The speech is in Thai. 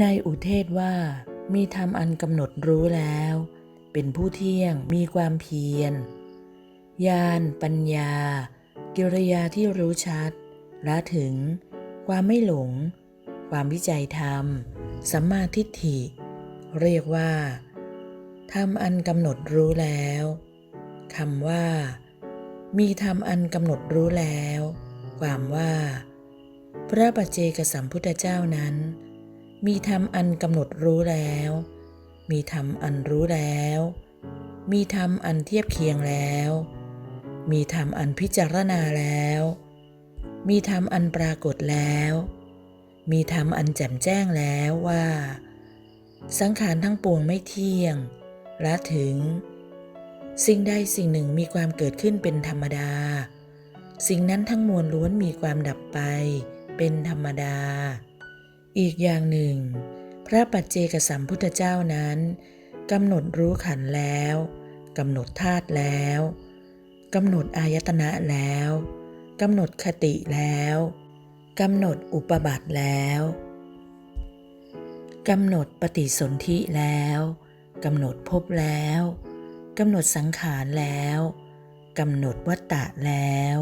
ในอุเทศว่า มีธรรมอันกำหนดรู้แล้ว เป็นผู้เที่ยงมีความเพียรญาณปัญญา กิริยาที่รู้ชัดละถึง ความไม่หลง ความวิจัยธรรมสัมมาทิฏฐิ เรียกว่าธรรมอันกำหนดรู้แล้วคำว่า มีธรรมอันกำหนดรู้แล้ว ความว่า พระปัจเจกสัมพุทธเจ้านั้น มีธรรมอันกำหนดรู้แล้ว มีธรรมอันรู้แล้ว มีธรรมอันเทียบเคียงแล้ว มีธรรมอันพิจารณาแล้ว มีธรรมอันปรากฏแล้ว มีธรรมอันแจ่มแจ้งแล้วว่า สังขารทั้งปวงไม่เที่ยงและถึง สิ่งใดสิ่งหนึ่งมีความเกิดขึ้นเป็นธรรมดา สิ่งนั้นทั้งมวลล้วนมีความดับไปเป็นธรรมดา อีกอย่างหนึ่ง พระปัจเจกสัมพุทธเจ้านั้นกำหนดรู้ขันแล้วกำหนดธาตุแล้วกำหนดอายตนะแล้วกำหนดคติแล้วกำหนดอุปบัติแล้วกำหนดปฏิสนธิแล้วกำหนดภพแล้วกำหนดสังขารแล้วกำหนดวัตตะแล้ว